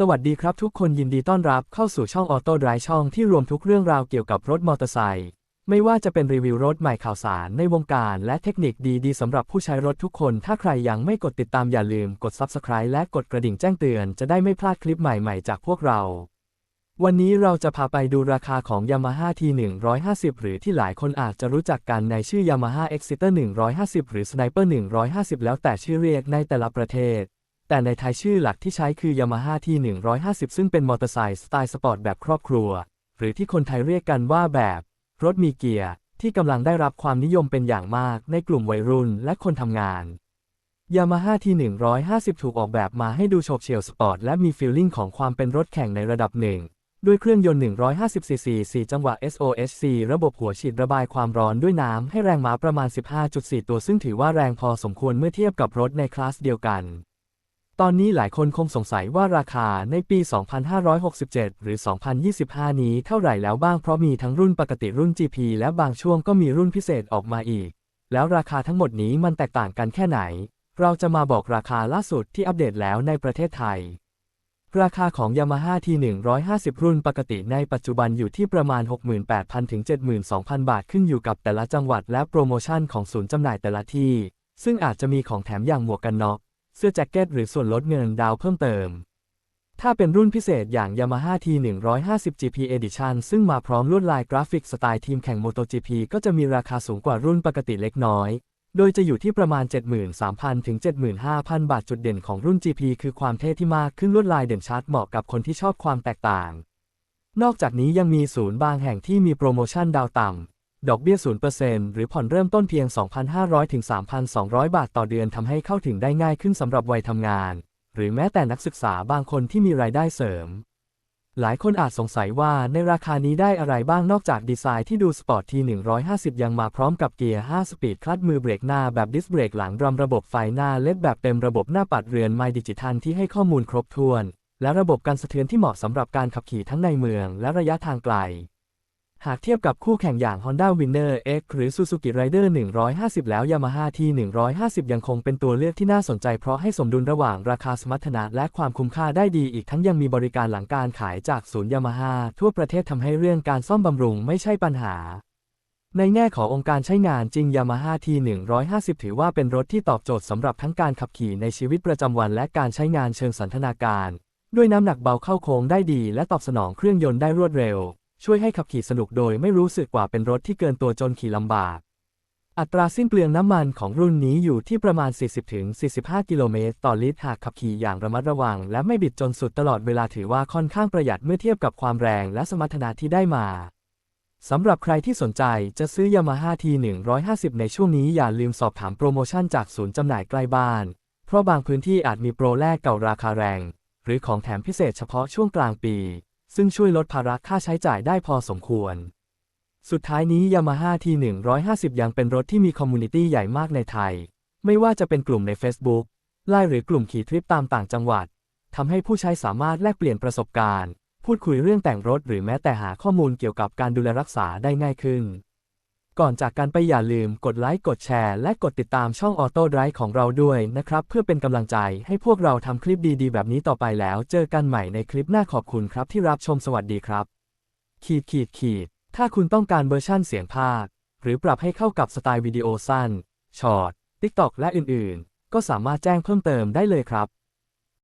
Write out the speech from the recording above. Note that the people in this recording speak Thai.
สวัสดีครับทุกคนยินดีต้อนรับเข้าสู่ช่องออโต้ไดรช่องที่รวมทุกเรื่องราวเกี่ยวกับรถมอเตอร์ไซค์ไม่ว่าจะเป็นรีวิวรถใหม่ข่าวสารในวงการและเทคนิคดีๆสำหรับผู้ใช้รถทุกคน ถ้าใครยังไม่กดติดตามอย่าลืมกด Subscribe และกดกระดิ่งแจ้งเตือนจะได้ไม่พลาดคลิปใหม่ๆ จากพวกเรา วันนี้เราจะพาไปดูราคาของ Yamaha T150 หรือที่หลายคนอาจจะรู้จักกันในชื่อ Yamaha Exciter 150 หรือ Sniper 150 แล้วแต่ชื่อเรียกในแต่ละประเทศ แต่ในไทยชื่อหลักที่ใช้คือ Yamaha T150 ซึ่งเป็นมอเตอร์ไซค์สไตล์สปอร์ตแบบครอบครัว หรือที่คนไทยเรียกกันว่าแบบ รถมีเกียร์ ที่กำลังได้รับความนิยมเป็นอย่างมากในกลุ่มวัยรุ่นและคนทำงาน Yamaha T150 ถูกออกแบบมาให้ดูโฉบเฉี่ยวสปอร์ตและมีฟีลลิ่งของความเป็นรถแข่งในระดับหนึ่ง ด้วยเครื่องยนต์ 150 ซีซี 4 จังหวะ SOHC ระบบหัวฉีดระบายความร้อนด้วยน้ำให้แรงม้าประมาณ 15.4 ตัวซึ่งถือว่าแรงพอสมควรเมื่อเทียบกับรถในคลาสเดียวกัน ตอนนี้หลายคนคงสงสัยว่าราคาในปี 2567 หรือ 2025 นี้เท่าไหร่แล้วบ้างเพราะมีทั้งรุ่นปกติรุ่น GP และบางช่วงก็มีรุ่นพิเศษออกมาอีก แล้วราคาทั้งหมดนี้มันแตกต่างกันแค่ไหน เราจะมาบอกราคาล่าสุดที่อัปเดตแล้วในประเทศไทย ราคาของ Yamaha T150 รุ่นปกติในปัจจุบันอยู่ที่ประมาณ 68,000 ถึง 72,000 บาทขึ้นอยู่กับแต่ละจังหวัดและโปรโมชั่นของศูนย์จำหน่ายแต่ละที่ ซึ่งอาจจะมีของแถมอย่างหมวกกันน็อก เสื้อแจ็คเก็ตหรือส่วนลดเงินดาวเพิ่มเติม ถ้าเป็นรุ่นพิเศษอย่าง Yamaha T150 GP Edition ซึ่งมาพร้อมลวดลายกราฟิกสไตล์ทีมแข่ง MotoGP ก็จะมีราคาสูงกว่ารุ่นปกติเล็กน้อย โดยจะอยู่ที่ประมาณ 73,000 ถึง 75,000 บาทจุดเด่นของรุ่น GP คือความเท่ที่มากขึ้นลวดลายเด่นชัดเหมาะกับคนที่ชอบความแตกต่าง นอกจากนี้ยังมีศูนย์บางแห่งที่มีโปรโมชั่นดาวต่ำ ดอกเบี้ย 0%หรือผ่อนเริ่มต้นเพียง 2,500 ถึง 3,200 บาทต่อเดือนทำให้เข้าถึงได้ง่ายขึ้นสำหรับวัยทำงาน หรือแม้แต่นักศึกษาบางคนที่มีรายได้เสริม หลายคนอาจสงสัยว่าในราคานี้ได้อะไรบ้างนอกจากดีไซน์ที่ดูสปอร์ตที 150 ยังมาพร้อมกับเกียร์ 5 สปีดคลัตช์มือเบรกหน้าแบบดิสเบรกหลังดรัมระบบไฟหน้าเล็ดแบบเต็มระบบหน้าปัดเรือนไมดิจิทัลที่ให้ข้อมูลครบถ้วน และระบบการสะเทือนที่เหมาะสำหรับการขับขี่ทั้งในเมือง และระยะทางไกล หากเทียบกับคู่แข่งอย่าง Honda Winner X หรือ Suzuki Rider 150 แล้ว Yamaha T150 ยังคงเป็นตัวเลือกที่น่าสนใจเพราะให้สมดุลระหว่างราคาสมรรถนะและความคุ้มค่าได้ดีอีกทั้งยังมีบริการหลังการขายจากศูนย์ Yamaha ทั่วประเทศทำให้เรื่องการซ่อมบำรุงไม่ใช่ปัญหา ในแง่ขององค์การใช้งานจริง Yamaha T150 ถือว่าเป็นรถที่ตอบโจทย์สำหรับทั้งการขับขี่ในชีวิตประจำวันและการใช้งานเชิงสันทนาการ ด้วยน้ำหนักเบาเข้าโค้งได้ดี และตอบสนองเครื่องยนต์ได้รวดเร็ว ช่วยให้ขับขี่สนุกโดยไม่รู้สึกกว่าเป็นรถที่เกินตัวจนขี่ลำบาก อัตราสิ้นเปลืองน้ำมันของรุ่นนี้อยู่ที่ประมาณ 40-45 กิโลเมตรต่อลิตรหากขับขี่อย่างระมัดระวัง และไม่บิดจนสุดตลอดเวลาถือว่าค่อนข้างประหยัดเมื่อเทียบกับความแรงและสมรรถนะที่ได้มาสำหรับใครที่สนใจจะซื้อ Yamaha T150 ในช่วงนี้อย่าลืมสอบถามโปรโมชั่นจากศูนย์จำหน่ายใกล้บ้าน เพราะบางพื้นที่อาจมีโปรแลกเก่าราคาแรง หรือของแถมพิเศษเฉพาะช่วงกลางปี ซึ่งช่วยลดภาระค่าใช้จ่ายได้พอสมควร สุดท้ายนี้ Yamaha T150 ยังเป็นรถที่มีคอมมูนิตี้ใหญ่มากในไทย ไม่ว่าจะเป็นกลุ่มใน Facebook ไลน์หรือกลุ่มขี่ทริปตามต่างจังหวัดทำให้ผู้ใช้สามารถแลกเปลี่ยนประสบการณ์ พูดคุยเรื่องแต่งรถหรือแม้แต่หาข้อมูลเกี่ยวกับการดูแลรักษาได้ง่ายขึ้น ก่อนจากกันไปอย่าลืมกดไลค์กดแชร์และกดติดตามช่องออโต้ไดร์ของเราด้วยนะครับ เพื่อเป็นกำลังใจให้พวกเราทำคลิปดีๆ แบบนี้ต่อไปแล้ว เจอกันใหม่ในคลิปหน้าขอบคุณครับที่รับชมสวัสดีครับ ขีดขีดขีดถ้าคุณต้องการเวอร์ชั่นเสียงภาค หรือปรับให้เข้ากับสไตล์วิดีโอสั้นช็อต TikTok และอื่นๆ ก็สามารถแจ้งเพิ่มเติมได้เลยครับ